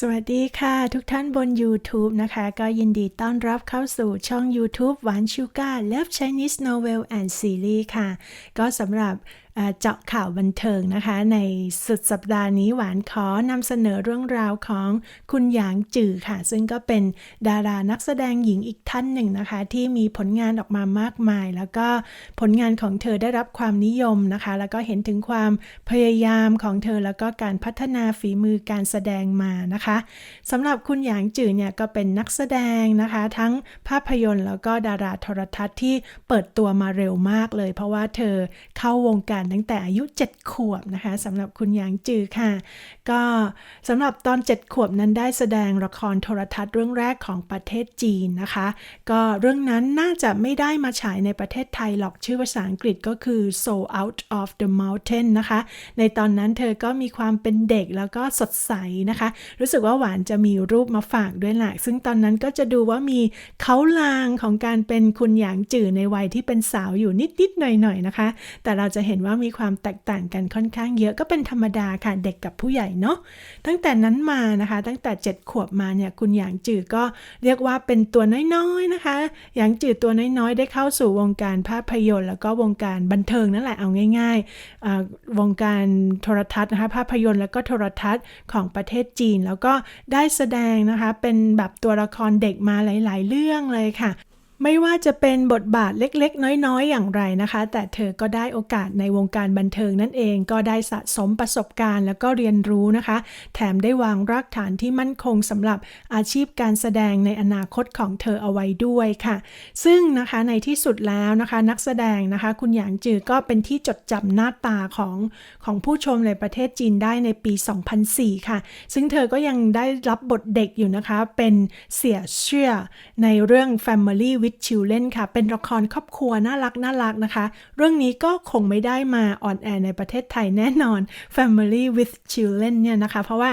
สวัสดีค่ะ ทุกท่านบน YouTube นะคะ ก็ยินดีต้อนรับเข้าสู่ช่อง YouTube หวานชูการ Love Chinese Novel and Series ค่ะ ก็สำหรับ เจาะข่าวบันเทิงนะคะ ในสุดสัปดาห์นี้หวานขอนำเสนอเรื่องราวของคุณหยางจือค่ะ ซึ่งก็เป็นดารานักแสดงหญิงอีกท่านหนึ่งนะคะ ที่มีผลงานออกมามากมาย แล้วก็ผลงานของเธอได้รับความนิยมนะคะ แล้วก็เห็นถึงความพยายามของเธอแล้วก็การพัฒนาฝีมือการแสดงมานะคะสำหรับคุณหยางจือเนี่ยก็เป็นนักแสดงนะคะ ทั้งภาพยนตร์แล้วก็ดาราโทรทัศน์ที่เปิดตัวมาเร็วมากเลย เพราะว่าเธอเข้าวงการตั้งแต่อายุ 7 ขวบนะคะสำหรับคุณหยางจือค่ะ ก็สำหรับตอน 7 ขวบนั้นได้แสดงละครโทรทัศน์เรื่องแรกของประเทศจีนนะคะ ก็เรื่องนั้นน่าจะไม่ได้มาฉายในประเทศไทยหรอกชื่อภาษาอังกฤษก็คือ so Out of the Mountain นะคะ ในตอนนั้นเธอก็มีความเป็นเด็กแล้วก็สดใสนะคะ รู้สึกว่าหวานจะมีรูปมาฝากด้วยแหละซึ่งตอนนั้นก็จะดูว่ามีเขาลางของการเป็นคุณหยางจือในวัยที่เป็นสาวอยู่นิดๆหน่อยๆนะคะ แต่เราจะเห็นว่ามีความแตกต่างกันค่อนข้างเยอะก็เป็นธรรมดาค่ะเด็กกับผู้ใหญ่เนาะตั้งแต่นั้นมานะคะ ตั้งแต่ 7 ขวบมาเนี่ยคุณหยางจือก็เรียกว่าเป็นตัวน้อยๆนะคะหยางจือตัวน้อยๆ ได้เข้าสู่วงการภาพยนตร์แล้วก็วงการบันเทิงนั่นแหละเอาง่ายๆวงการโทรทัศน์นะคะภาพยนตร์แล้วก็โทรทัศน์ของประเทศจีน แล้วก็ได้แสดงนะคะเป็นแบบตัวละครเด็กมาหลาย ๆ เรื่องเลยค่ะ ไม่ว่าจะเป็นบทบาทเล็กๆ น้อยๆ อย่างไรนะคะ แต่เธอก็ได้โอกาสในวงการบันเทิงนั่นเอง ก็ได้สะสมประสบการณ์แล้วก็เรียนรู้นะคะ แถมได้วางรากฐานที่มั่นคงสำหรับอาชีพการแสดงในอนาคตของเธอเอาไว้ด้วยค่ะ ซึ่งนะคะในที่สุดแล้วนะคะ นักแสดงนะคะ คุณหยางจือก็เป็นที่จดจำหน้าตาของของผู้ชมในประเทศจีนได้ในปี 2004 ค่ะ ซึ่งเธอก็ยังได้รับบทเด็กอยู่นะคะ เป็นเสี่ยเชื่อในเรื่อง Family with Children ค่ะ เป็นละครครอบครัวน่ารักน่ารักนะคะ เรื่องนี้ก็คงไม่ได้มาออนแอร์ในประเทศไทยแน่นอน Family with Children เนี่ยนะคะ เพราะว่า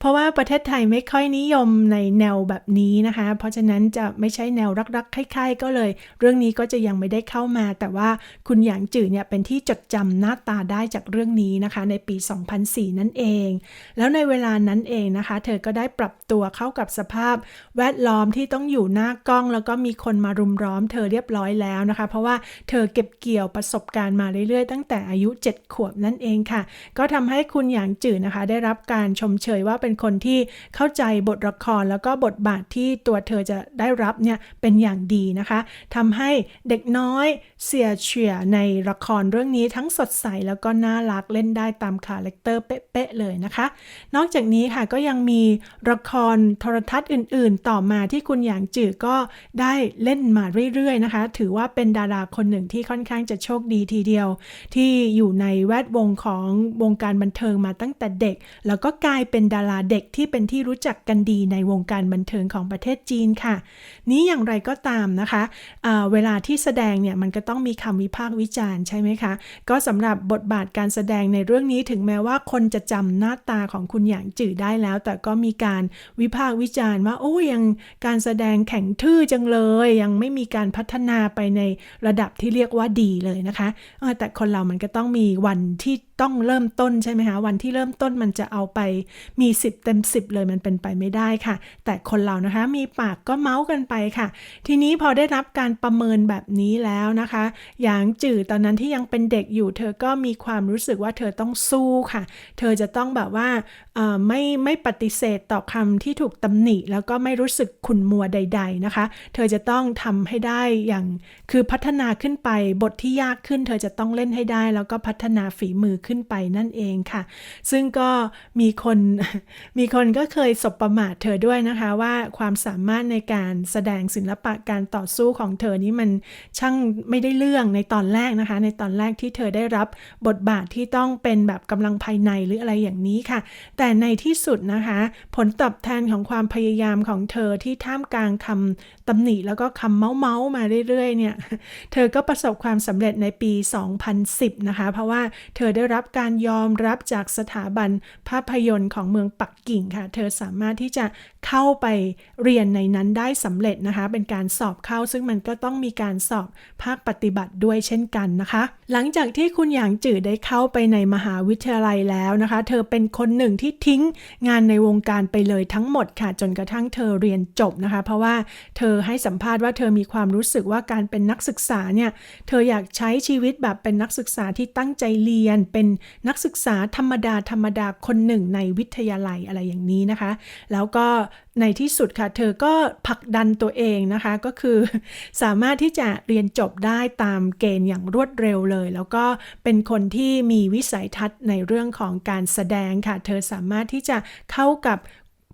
เพราะว่าประเทศไทยไม่ค่อยนิยมในแนวแบบนี้นะคะ เพราะฉะนั้นจะไม่ใช่แนวรักๆใคร่ๆก็เลย เรื่องนี้ก็จะยังไม่ได้เข้ามา แต่ว่าคุณหยางจื่อเนี่ยเป็นที่จดจำหน้าตาได้จากเรื่องนี้นะคะ ในปี 2004 นั่นเอง แล้วในเวลานั้นเองนะคะ เธอก็ได้ปรับตัวเข้ากับสภาพ แวดล้อมที่ต้องอยู่หน้ากล้อง แล้วก็มีคนมารุมล้อม เธอเรียบร้อยแล้วนะคะ เพราะว่าเธอเก็บเกี่ยวประสบการณ์มาเรื่อยๆ ตั้งแต่อายุ 7 ขวบนั่นเองค่ะ ก็ทำให้คุณหยางจื่อนะคะ ได้รับการชมเชยว่าเป็นคนที่เข้าใจบทละครแล้วก็บทบาทที่ตัวเธอจะได้รับเนี่ยเป็นอย่างดีนะคะทำให้เด็กน้อยเสียเฉียในละครเรื่องนี้ทั้งสดใสแล้วก็น่ารักเล่นได้ตามคาแรคเตอร์เป๊ะๆเลยนะคะ นอกจากนี้ค่ะก็ยังมีละครโทรทัศน์อื่น ๆ ต่อมาที่คุณหยางจือก็ได้เล่นมาเรื่อย ๆ นะคะ ถือว่าเป็นดาราคนหนึ่งที่ค่อนข้างจะโชคดีทีเดียว ที่อยู่ในแวดวงของวงการบันเทิงมาตั้งแต่เด็ก แล้วก็กลายเป็นดาราเด็กที่เป็นที่รู้จักกันดีในวงการบันเทิงของประเทศจีนค่ะ นี้อย่างไรก็ตามนะคะอ่าเวลาที่แสดงเนี่ยมันก็ต้องมีคำวิพากษ์วิจารณ์ใช่ไหมคะ ก็สำหรับบทบาทการแสดงในเรื่องนี้ถึงแม้ว่าคนจะจำหน้าตาของคุณหยางจือได้แล้ว แต่ก็มีการวิพากษ์วิจารณ์ว่าโอ้ยังการแสดงแข็งทื่อจังเลย ยังไม่มีการพัฒนาไปในระดับที่เรียกว่าดีเลยนะคะ แต่คนเรามันก็ต้องมีวันที่ ต้องเริ่มต้นใช่ไหมคะวันที่เริ่มต้นมันจะเอาไปมี 10 เต็ม 10 เลยมันเป็นไปไม่ได้ค่ะ แต่คนเรานะคะมีปากก็เมาส์กันไปค่ะ ทีนี้พอได้รับการประเมินแบบนี้แล้วนะคะหยางจือตอนนั้นที่ยังเป็นเด็กอยู่ เธอก็มีความรู้สึกว่าเธอต้องสู้ค่ะ เธอจะต้องแบบว่าไม่ไม่ปฏิเสธต่อคำที่ถูกตำหนิ แล้วก็ไม่รู้สึกขุนมัวใด ๆนะคะ เธอจะต้องทำให้ได้อย่างคือพัฒนาขึ้นไปบทที่ยากขึ้น เธอจะต้องเล่นให้ได้ แล้วก็พัฒนาฝีมือขึ้นไปนั่นเองค่ะ ซึ่งก็มีคนมีคนก็เคยสบประมาทเธอด้วยนะคะว่าความสามารถในการแสดงศิลปะการต่อสู้ของเธอนี้มันช่างไม่ได้เรื่องในตอนแรกนะคะ ในตอนแรกที่เธอได้รับบทบาทที่ต้องเป็นแบบกำลังภายในหรืออะไรอย่างนี้ค่ะ แต่ในที่สุดนะคะ ผลตอบแทนของความพยายามของเธอที่ท่ามกลางคำตำหนิแล้วก็คำเมาเมามาเรื่อยๆเนี่ย เธอก็ประสบความสำเร็จในปี 2010 นะคะ เพราะว่าเธอได้รับรับการยอมรับจากสถาบันภาพยนตร์ของเมืองปักกิ่งค่ะ เธอสามารถที่จะเข้าไปเรียนในนั้นได้สำเร็จนะคะ เป็นการสอบเข้าซึ่งมันก็ต้องมีการสอบภาคปฏิบัติด้วยเช่นกันนะคะ หลังจากที่คุณหยางจือได้เข้าไปในมหาวิทยาลัยแล้วนะคะ เธอเป็นคนหนึ่งที่ทิ้งงานในวงการไปเลยทั้งหมดค่ะ จนกระทั่งเธอเรียนจบนะคะ เพราะว่าเธอให้สัมภาษณ์ว่าเธอมีความรู้สึกว่าการเป็นนักศึกษาเนี่ยเธออยากใช้ชีวิตแบบเป็นนักศึกษาที่ตั้งใจเรียน เป็นนักศึกษาธรรมดาธรรมดาคนหนึ่งในวิทยาลัยอะไรอย่างนี้นะคะ แล้วก็ในที่สุดค่ะ เธอก็ผลักดันตัวเองนะคะ ก็คือ สามารถที่จะเรียนจบได้ตามเกณฑ์อย่างรวดเร็วเลย แล้วก็เป็นคนที่มีวิสัยทัศน์ในเรื่องของการแสดงค่ะ เธอสามารถที่จะเข้ากับ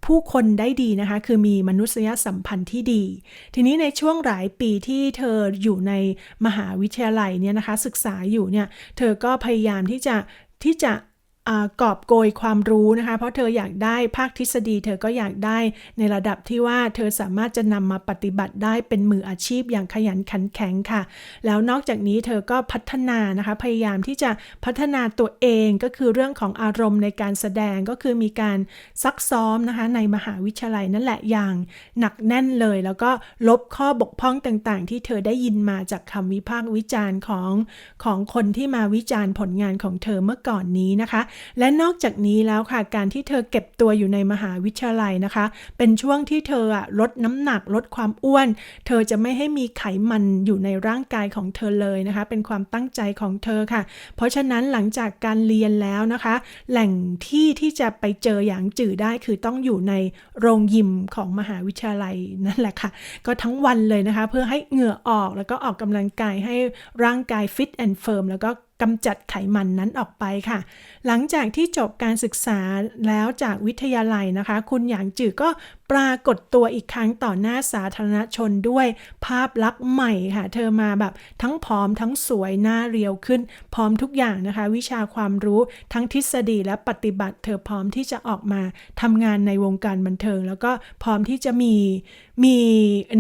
ผู้คนได้ดีนะคะ คือมีมนุษยสัมพันธ์ที่ดี ทีนี้ในช่วงหลายปีที่เธออยู่ในมหาวิทยาลัยเนี่ยนะคะ ศึกษาอยู่เนี่ย เธอก็พยายามที่จะที่จะ กอบโกยความรู้นะคะ เพราะเธออยากได้ภาคทฤษฎี เธอก็อยากได้ในระดับที่ว่าเธอสามารถจะนำมาปฏิบัติได้เป็นมืออาชีพอย่างขยันขันแข็งค่ะ แล้วนอกจากนี้เธอก็พัฒนานะคะ พยายามที่จะพัฒนาตัวเองก็คือเรื่องของอารมณ์ในการแสดงก็คือมีการซักซ้อมนะคะ ในมหาวิทยาลัยนั่นแหละอย่างหนักแน่นเลย แล้วก็ลบข้อบกพร่องต่างๆ ที่เธอได้ยินมาจากคำวิพากษ์วิจารณ์ของของคนที่มาวิจารณ์ผลงานของเธอเมื่อก่อนนี้นะคะและนอกจากนี้แล้วค่ะการที่เธอเก็บตัวอยู่ในมหาวิทยาลัยนะคะ เป็นช่วงที่เธอลดน้ำหนักลดความอ้วน เธอจะไม่ให้มีไขมันอยู่ในร่างกายของเธอเลยนะคะ เป็นความตั้งใจของเธอค่ะ เพราะฉะนั้นหลังจากการเรียนแล้วนะคะ แหล่งที่ที่จะไปเจออย่างจื่อได้คือต้องอยู่ในโรงยิมของมหาวิทยาลัยนั่นแหละค่ะ ก็ทั้งวันเลยนะคะ เพื่อให้เหงื่อออกแล้วก็ออกกำลังกายให้ร่างกายฟิตแอนด์เฟิร์มแล้วก็ กำจัดไขมันนั้นออกไปค่ะ หลังจากที่จบการศึกษาแล้วจากวิทยาลัยนะคะ คุณหยางจือก็ปรากฏตัวอีกครั้งต่อหน้าสาธารณชนด้วยภาพลักษณ์ใหม่ค่ะ เธอมาแบบทั้งผอมทั้งสวยหน้าเรียวขึ้น พร้อมทุกอย่างนะคะ วิชาความรู้ทั้งทฤษฎีและปฏิบัติ เธอพร้อมที่จะออกมาทำงานในวงการบันเทิง แล้วก็พร้อมที่จะมีมี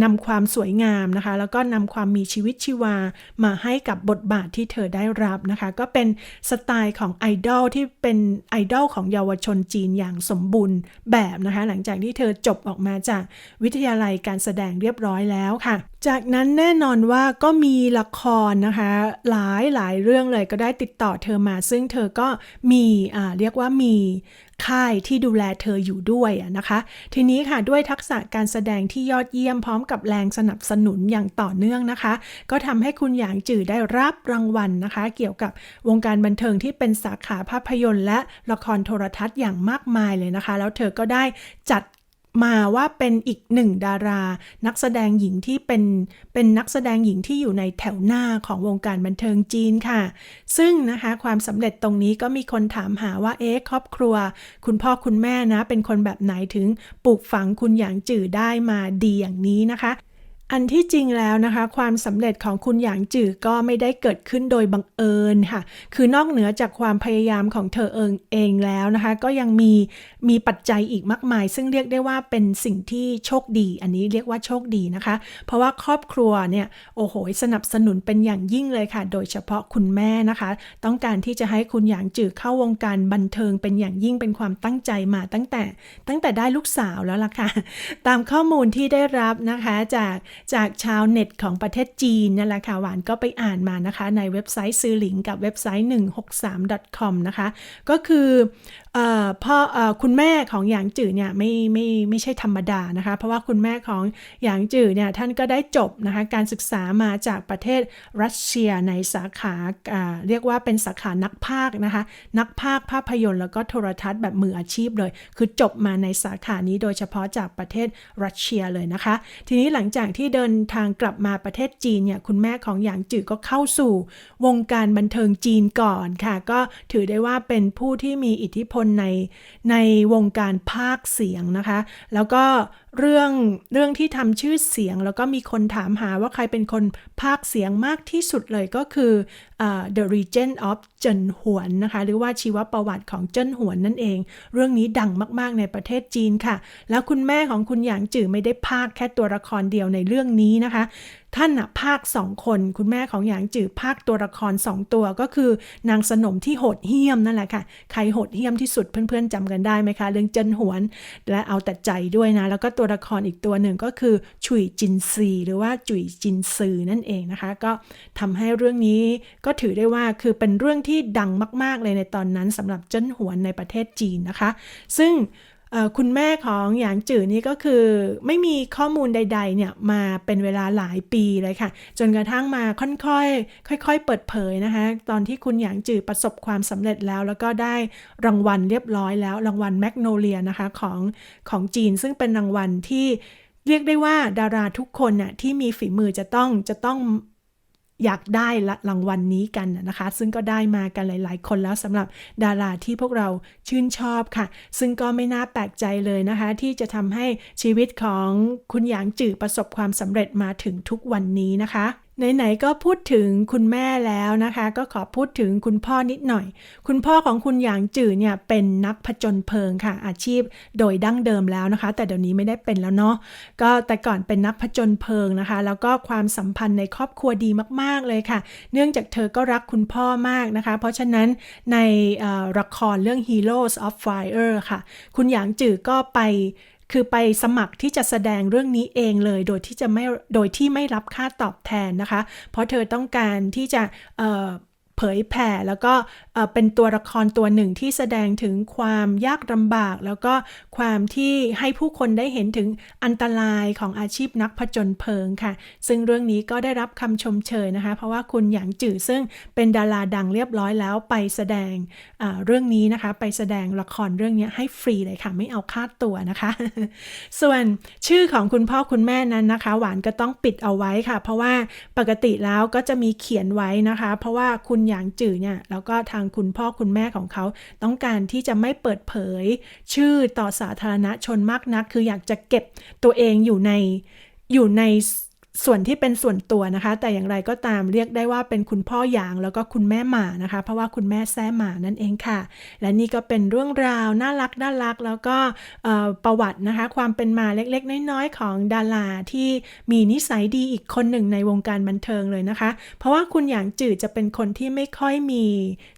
นำความสวยงามนะคะ แล้วก็นำความมีชีวิตชีวามาให้กับบทบาทที่เธอได้รับนะคะ ก็เป็นสไตล์ของไอดอลที่เป็นไอดอลของเยาวชนจีนอย่างสมบูรณ์แบบนะคะ หลังจากที่เธอจบออกมาจากวิทยาลัยการแสดงเรียบร้อยแล้วค่ะ จากนั้นแน่นอนว่าก็มีละครนะคะ หลายหลายเรื่องเลยก็ได้ติดต่อเธอมา ซึ่งเธอก็มีอ่าเรียกว่ามีค่ายที่ดูแลเธออยู่ด้วยนะคะ ทีนี้ค่ะด้วยทักษะการแสดงที่ยอดเยี่ยมพร้อมกับแรงสนับสนุนอย่างต่อเนื่องนะคะ ก็ทำให้คุณหยางจือได้รับรางวัลนะคะ เกี่ยวกับวงการบันเทิงที่เป็นสาขาภาพยนตร์ และละครโทรทัศน์อย่างมากมายเลยนะคะ แล้วเธอก็ได้จัด มาว่าเป็นอีกหนึ่งดารา นักแสดงหญิงที่เป็นเป็นนักแสดงหญิงที่อยู่ในแถวหน้าของวงการบันเทิงจีนค่ะ ซึ่งนะคะความสำเร็จตรงนี้ก็มีคนถามหาว่าเอ๊ะครอบครัว คุณพ่อคุณแม่นะ เป็นคนแบบไหนถึงปลูกฝังคุณอย่างจื่อได้มาดีอย่างนี้นะคะ อันที่จริงแล้วนะคะ ความสำเร็จของคุณหยางจือก็ไม่ได้เกิดขึ้นโดยบังเอิญค่ะ คือนอกเหนือจากความพยายามของเธอเองเองแล้วนะคะ ก็ยังมีมีปัจจัยอีกมากมาย ซึ่งเรียกได้ว่าเป็นสิ่งที่โชคดี อันนี้เรียกว่าโชคดีนะคะ เพราะว่าครอบครัวเนี่ยโอ้โหสนับสนุนเป็นอย่างยิ่งเลยค่ะ โดยเฉพาะคุณแม่นะคะ ต้องการที่จะให้คุณหยางจือเข้าวงการบันเทิงเป็นอย่างยิ่งเป็นความตั้งใจมาตั้งแต่ ตั้งแต่ได้ลูกสาวแล้วล่ะค่ะตามข้อมูลที่ได้รับนะคะจากจากชาวเน็ตของประเทศจีนนั่นแหละค่ะหวานก็ไปอ่านมานะคะ ในเว็บไซต์ซื้อหลิงกับเว็บไซต์ 163.com นะคะ ก็คือพ่ออคุณแม่ของหยางจื่อเนี่ยไม่ไม่ไม่ใช่ธรรมดานะคะ เพราะว่าคุณแม่ของหยางจื่อเนี่ยท่านก็ได้จบนะคะการศึกษามาจากประเทศรัสเซียในสาขาเรียกว่าเป็นสาขานักภาคนะคะ นักภาคภาพยนตร์แล้วก็โทรทัศน์แบบมืออาชีพเลย คือจบมาในสาขานี้โดยเฉพาะจากประเทศรัสเซียเลยนะคะ ทีนี้หลังจากที่เดินทางกลับมาประเทศจีนเนี่ยคุณแม่ของหยางจือก็เข้าสู่ วงการบันเทิงจีนก่อนค่ะ ก็ถือได้ว่าเป็นผู้ที่มีอิทธิพลในในวงการภาคเสียงนะคะ แล้วก็ เรื่องเรื่องที่ทำชื่อเสียง แล้วก็มีคนถามหาว่าใครเป็นคนภาคเสียงมากที่สุดเลยก็คือ uh, The Regent of เจินหวนนะคะ หรือว่าชีวประวัติของเจินหวนนั่นเอง เรื่องนี้ดังมากๆในประเทศจีนค่ะ แล้วคุณแม่ของคุณหยางจื่อไม่ได้ภาคแค่ตัวละครเดียวในเรื่องนี้นะคะท่านน่ะภาคสองคน คุณแม่ของหยางจือภาคตัวละครสองตัวก็คือนางสนมที่โหดเหี้ยมนั่นแหละค่ะ ใครโหดเหี้ยมที่สุดเพื่อนๆจำกันได้ไหมคะ เรื่องเจินหวน และเอาแต่ใจด้วยนะ แล้วก็ตัวละครอีกตัวหนึ่งก็คือฉุยจินซีหรือว่าจุยจินซือนั่นเองนะคะ ก็ทำให้เรื่องนี้ก็ถือได้ว่าคือเป็นเรื่องที่ดังมาก ๆเลยในตอนนั้นสำหรับเจิ้นหวนในประเทศจีนนะคะ ซึ่ง คุณแม่ของหยางจื่อนี่ก็คือไม่มีข้อมูลใดๆเนี่ยมาเป็นเวลาหลายปีเลยค่ะ จนกระทั่งมาค่อยๆค่อย ๆ เปิดเผยนะคะ ตอนที่คุณหยางจื่อประสบความสำเร็จแล้ว แล้วก็ได้รางวัลเรียบร้อยแล้วรางวัลแมกโนเลียนะคะของของจีนซึ่งเป็นรางวัลที่เรียกได้ว่าดาราทุกคนน่ะที่มีฝีมือจะต้องจะต้อง อยากได้ละรางวัลนนี้กันนะคะ ซึ่งก็ได้มากันหลาย ๆ คนแล้วสำหรับดาราที่พวกเราชื่นชอบค่ะ ซึ่งก็ไม่น่าแปลกใจเลยนะคะ ที่จะทำให้ชีวิตของคุณหยางจือประสบความสำเร็จมาถึงทุกวันนี้นะคะ ไหนๆก็พูดถึงคุณแม่แล้วนะคะ ก็ขอพูดถึงคุณพ่อนิดหน่อย คุณพ่อของคุณหยางจือเนี่ยเป็นนักผจญเพลิงค่ะ อาชีพโดยดั้งเดิมแล้วนะคะ แต่เดี๋ยวนี้ไม่ได้เป็นแล้วเนาะก็แต่ก่อนเป็นนักผจญเพลิงนะคะ แล้วก็ความสัมพันธ์ในครอบครัวดีมากๆเลยค่ะ เนื่องจากเธอก็รักคุณพ่อมากนะคะ เพราะฉะนั้นในละครเรื่อง Heroes of Fire ค่ะ คุณหยางจือก็ไป คือไปสมัครที่จะแสดงเรื่องนี้เองเลย โดยที่จะไม่โดยที่ไม่รับค่าตอบแทนนะคะ เพราะเธอต้องการที่จะ เผยแผ่ แล้วก็เป็นตัวละครตัวหนึ่งที่แสดงถึงความยากลำบาก แล้วก็ความที่ให้ผู้คนได้เห็นถึงอันตรายของอาชีพนักผจญเพลิงค่ะ ซึ่งเรื่องนี้ก็ได้รับคำชมเชยนะคะ เพราะว่าคุณหยางจือซึ่งเป็นดาราดังเรียบร้อยแล้วไปแสดงเรื่องนี้นะคะ ไปแสดงละครเรื่องนี้ให้ฟรีเลยค่ะ ไม่เอาค่าตัวนะคะ ส่วนชื่อของคุณพ่อคุณแม่นั้นนะคะ หวานก็ต้องปิดเอาไว้ค่ะ เพราะว่าปกติแล้วก็จะมีเขียนไว้นะคะ เพราะว่าคุณหยางจือเนี่ยแล้วก็ทางคุณพ่อคุณแม่ของเขา ต้องการที่จะไม่เปิดเผย ชื่อต่อสาธารณชนมากนัก คืออยากจะเก็บตัวเองอยู่ในอยู่ใน ส่วนที่เป็นส่วนตัวนะคะ แต่อย่างไรก็ตามเรียกได้ว่าเป็นคุณพ่อหยางแล้วก็คุณแม่หมานะคะ เพราะว่าคุณแม่แซ่หมานั่นเองค่ะ และนี่ก็เป็นเรื่องราวน่ารักน่ารักแล้วก็ประวัตินะคะ ความเป็นมาเล็กๆ น้อยๆ ของดาราที่มีนิสัยดีอีกคนหนึ่งในวงการบันเทิงเลยนะคะ เพราะว่าคุณหยางจือจะเป็นคนที่ไม่ค่อยมี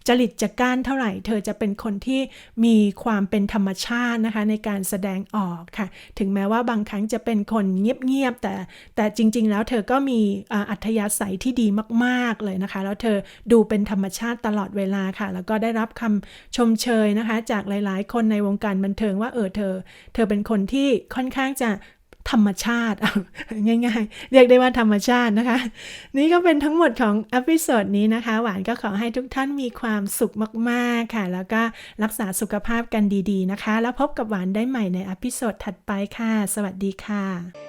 จริตจักร้านเท่าไหร่ เธอจะเป็นคนที่มีความเป็นธรรมชาตินะคะในการแสดงออกค่ะ ถึงแม้ว่าบางครั้งจะเป็นคนเงียบๆแต่แต่จริง ๆแล้วเธอก็มีอัธยาศัยที่ดีมากๆเลยนะคะ แล้วเธอดูเป็นธรรมชาติตลอดเวลาค่ะ แล้วก็ได้รับคำชมเชยนะคะ จากหลายๆ คนในวงการบันเทิงว่าเออเธอ เธอเป็นคนที่ค่อนข้างจะธรรมชาติ ง่ายๆ เรียกได้ว่าธรรมชาตินะคะ นี่ก็เป็นทั้งหมดของอพิโซดนี้นะคะ หวานก็ขอให้ทุกท่านมีความสุขมากๆค่ะ แล้วก็รักษาสุขภาพกันดีๆนะคะ แล้วพบกับหวานได้ใหม่ในอพิโซดถัดไปค่ะ สวัสดีค่ะ